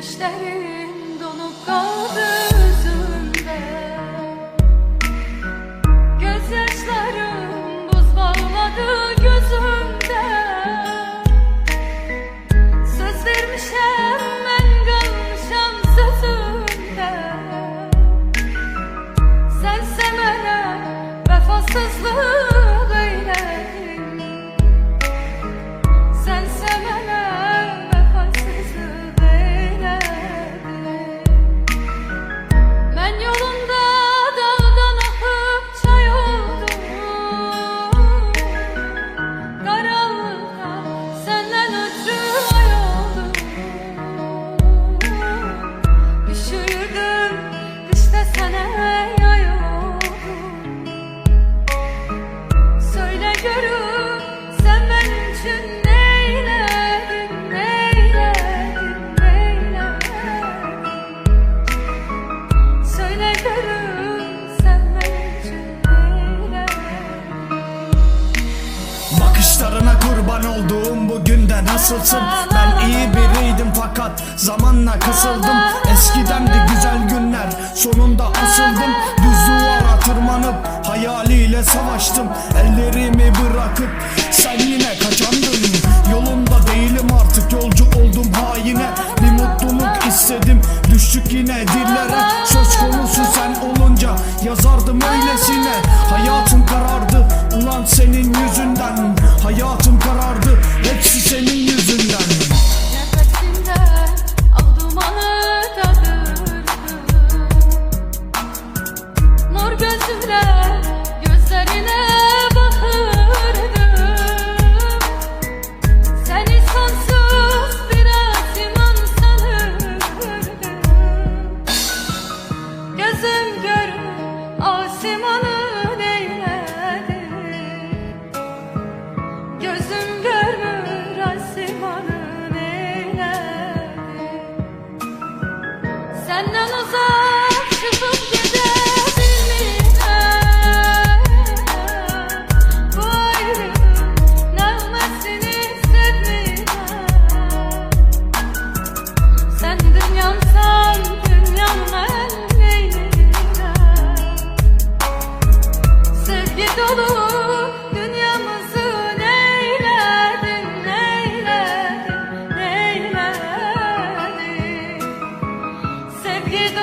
Gülüşlerin donup kaldı kurban olduğum bugünden nasılsın? Ben iyi biriydim fakat zamanla kısıldım. Eskiden de güzel günler sonunda asıldım. Düz duvara tırmanıp hayaliyle savaştım. Ellerimi bırakıp sen yine kaçandın. Yolumda değilim artık yolcu oldum haine. Bir mutluluk istedim düştük yine dillere. Söz konusu sen olunca yazardım öylesine. Hayatım karardı ulan senin yüzünden. Hayatım где